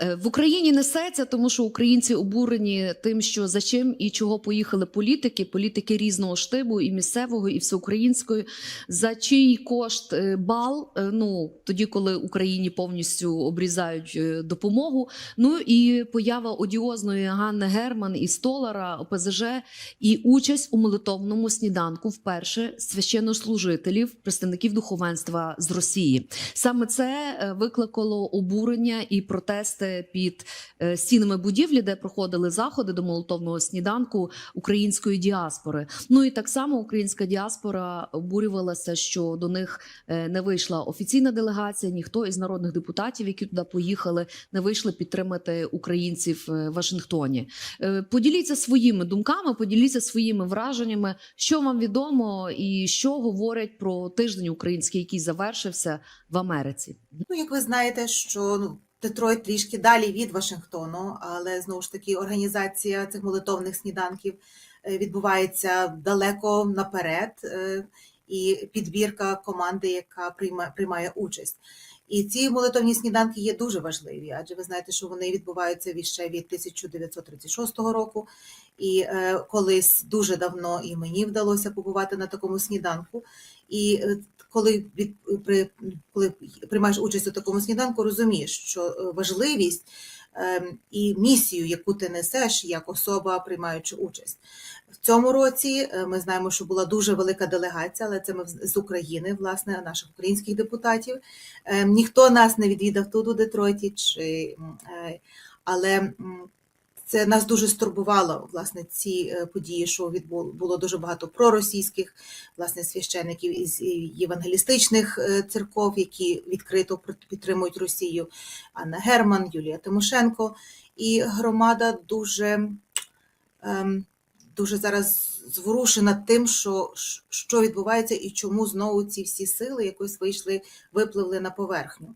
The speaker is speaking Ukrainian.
Е, В Україні несеться, тому що українці обурені тим, що за чим і чого поїхали політики, політики різного штибу, і місцевого, і всеукраїнської. За чий кошт е, бал, е, ну тоді, коли Україні повністю обрізають допомогу. Ну і поява одіозної Ганни Герман і Столара ОПЗЖ, і участь у молитовному сніданку вперше священнослужителів, представників духовенства з Росії. Саме це викликало обурення і протести під е, стінами будівлі, де проходили заходи до молотовного сніданку української діаспори. Ну і так само українська діаспора обурювалася, що до них е, не вийшла офіційна делегація. Ніхто із народних депутатів, які туди поїхали, не вийшли підтримати українців е, в Вашингтоні. Поділіться своїми думками, поділіться своїми враженнями, що вам відомо, і що говорять про тиждень український, який завершився в Америці. Ну, як ви знаєте, що ну, Детройт трішки далі від Вашингтону, але знову ж таки організація цих молитовних сніданків е, відбувається далеко наперед, е, і підбірка команди, яка приймає, приймає участь. І ці молитовні сніданки є дуже важливі, адже ви знаєте, що вони відбуваються від ще від 1936 року. І е, колись дуже давно і мені вдалося побувати на такому сніданку. І е, коли від при коли приймаєш участь у такому сніданку, розумієш, що е, важливість і місію, яку ти несеш як особа, приймаючи участь. В цьому році е, ми знаємо, що була дуже велика делегація, але це ми з України, власне, наших українських депутатів. Ем, Ніхто нас не відвідав тут у Детройті, чи, е, але це нас дуже стурбувало, власне, ці е, події, що було дуже багато проросійських власне священиків із євангелістичних е, церков, які відкрито підтримують Росію. Анна Герман, Юлія Тимошенко. І громада дуже, ем, дуже зараз зворушена тим, що, що відбувається і чому знову ці всі сили якось вийшли, випливли на поверхню.